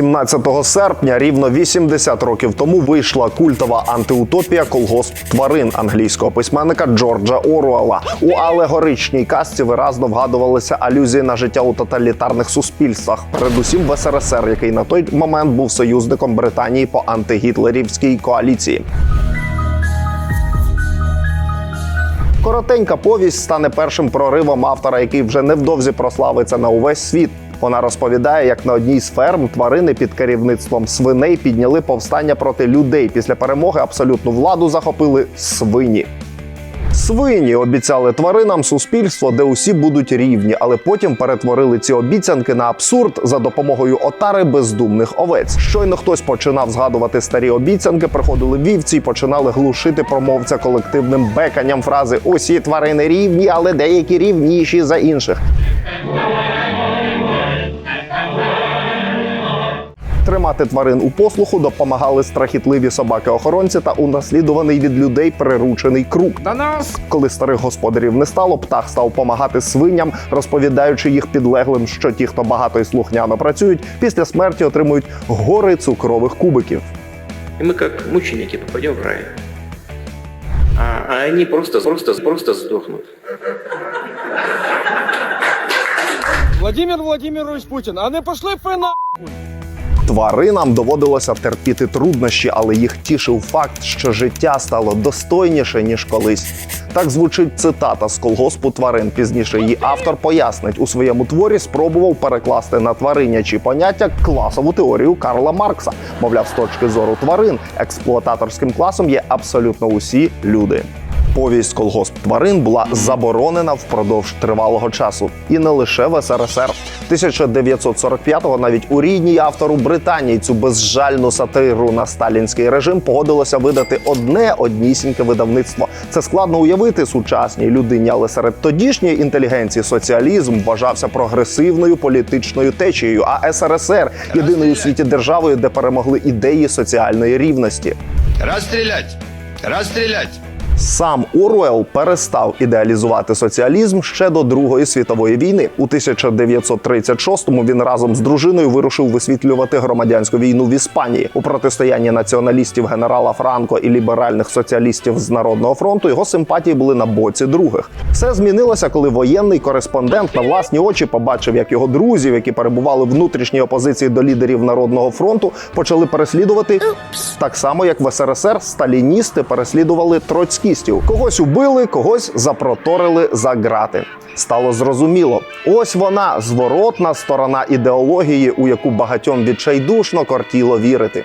17 серпня, рівно 80 років тому, вийшла культова антиутопія колгосп тварин англійського письменника Джорджа Оруела. У алегоричній казці виразно вгадувалися алюзії на життя у тоталітарних суспільствах, передусім в СРСР, який на той момент був союзником Британії по антигітлерівській коаліції. Коротенька повість стане першим проривом автора, який вже невдовзі прославиться на увесь світ. Вона розповідає, як на одній з ферм тварини під керівництвом свиней підняли повстання проти людей. Після перемоги абсолютну владу захопили свині. Свині обіцяли тваринам суспільство, де усі будуть рівні, але потім перетворили ці обіцянки на абсурд за допомогою отари бездумних овець. Щойно хтось починав згадувати старі обіцянки, приходили вівці і починали глушити промовця колективним беканням фрази Усі тварини рівні, але деякі рівніші за інших. Тримати тварин у послуху допомагали страхітливі собаки-охоронці та унаслідуваний від людей приручений крук. До нас! Коли старих господарів не стало, птах став помагати свиням, розповідаючи їх підлеглим, що ті, хто багато і слухняно працюють, після смерті отримують гори цукрових кубиків. И мы как мученики попадем в рай. А, а они просто, просто, просто сдохнут. Владимир Владимирович Путін, а не пошли б ви на Тваринам доводилося терпіти труднощі, але їх тішив факт, що життя стало достойніше ніж колись. Так звучить цитата з колгоспу тварин. Пізніше її автор пояснить у своєму творі, спробував перекласти на тваринячі поняття класову теорію Карла Маркса. Мовляв, з точки зору тварин експлуататорським класом є абсолютно усі люди. Повість колгосп тварин була заборонена впродовж тривалого часу, і не лише в СРСР. 1945-го навіть у рідній автору Британії цю безжальну сатиру на сталінський режим погодилося видати одне однісіньке видавництво. Це складно уявити сучасній людині, але серед тодішньої інтелігенції соціалізм вважався прогресивною політичною течією. А СРСР єдиною у світі державою, де перемогли ідеї соціальної рівності. Расстрелять! Расстрелять! Сам Оруел перестав ідеалізувати соціалізм ще до Другої світової війни. У 1936-му він разом з дружиною вирушив висвітлювати громадянську війну в Іспанії у протистоянні націоналістів генерала Франко і ліберальних соціалістів з народного фронту. Його симпатії були на боці других. Все змінилося, коли воєнний кореспондент на власні очі побачив, як його друзів, які перебували в внутрішній опозиції до лідерів народного фронту, почали переслідувати так само, як в СРСР сталіністи переслідували троцькістів. Когось убили, когось запроторили за грати. Стало зрозуміло, ось вона зворотна сторона ідеології, у яку багатьом відчайдушно кортіло вірити.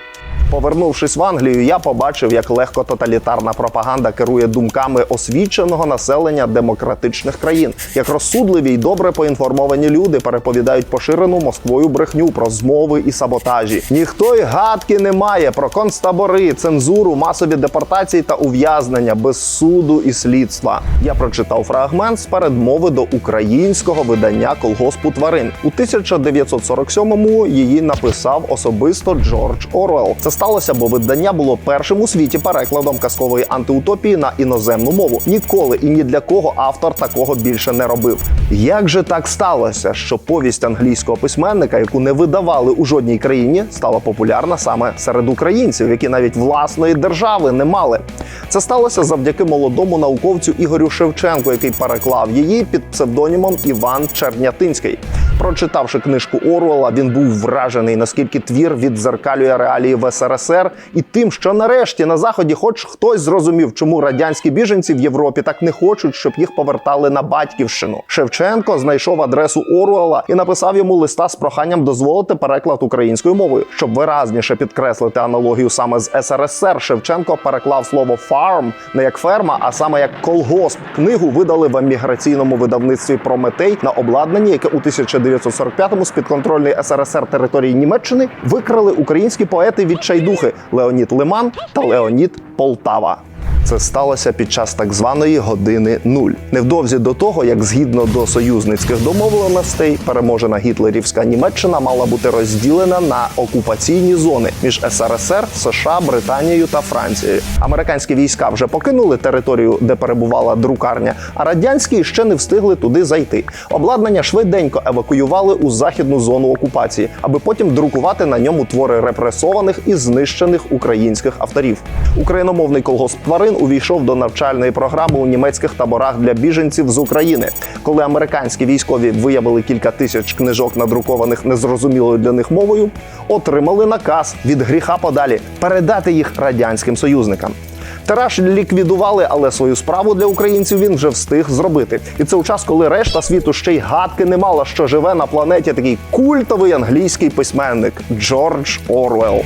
Повернувшись в Англію, я побачив, як легко тоталітарна пропаганда керує думками освіченого населення демократичних країн, як розсудливі й добре поінформовані люди переповідають поширену Москвою брехню про змови і саботажі. Ніхто й гадки не має про концтабори, цензуру, масові депортації та ув'язнення без суду і слідства. Я прочитав фрагмент з передмови до українського видання колгоспу тварин. У 1947-му її написав особисто Джордж Оруелл. Це сталося, бо видання було першим у світі перекладом казкової антиутопії на іноземну мову. Ніколи і ні для кого автор такого більше не робив. Як же так сталося, що повість англійського письменника, яку не видавали у жодній країні, стала популярна саме серед українців, які навіть власної держави не мали? Це сталося завдяки молодому науковцю Ігорю Шевченку, який переклав її під псевдонімом Іван Чернятинський. Прочитавши книжку Оруела, він був вражений, наскільки твір віддзеркалює реалії в СРСР, і тим, що нарешті на заході, хоч хтось зрозумів, чому радянські біженці в Європі так не хочуть, щоб їх повертали на батьківщину. Шевченко знайшов адресу Оруела і написав йому листа з проханням дозволити переклад українською мовою, щоб виразніше підкреслити аналогію саме з СРСР. Шевченко переклав слово «farm» не як ферма, а саме як колгосп. Книгу видали в еміграційному видавництві Прометей на обладнанні, яке у 1945-му з підконтрольної СРСР території Німеччини викрали українські поети відчайдухи Леонід Лиман та Леонід Полтава. Це сталося під час так званої години нуль. Невдовзі до того, як згідно до союзницьких домовленостей, переможена гітлерівська Німеччина мала бути розділена на окупаційні зони між СРСР, США, Британією та Францією. Американські війська вже покинули територію, де перебувала друкарня, а радянські ще не встигли туди зайти. Обладнання швиденько евакуювали у західну зону окупації, аби потім друкувати на ньому твори репресованих і знищених українських авторів. Україномовний колгосп тварин увійшов до навчальної програми у німецьких таборах для біженців з України. Коли американські військові виявили кілька тисяч книжок, надрукованих незрозумілою для них мовою, отримали наказ від гріха подалі передати їх радянським союзникам. Тираж ліквідували, але свою справу для українців він вже встиг зробити. І це у час, коли решта світу ще й гадки не мала, що живе на планеті такий культовий англійський письменник Джордж Орвелл.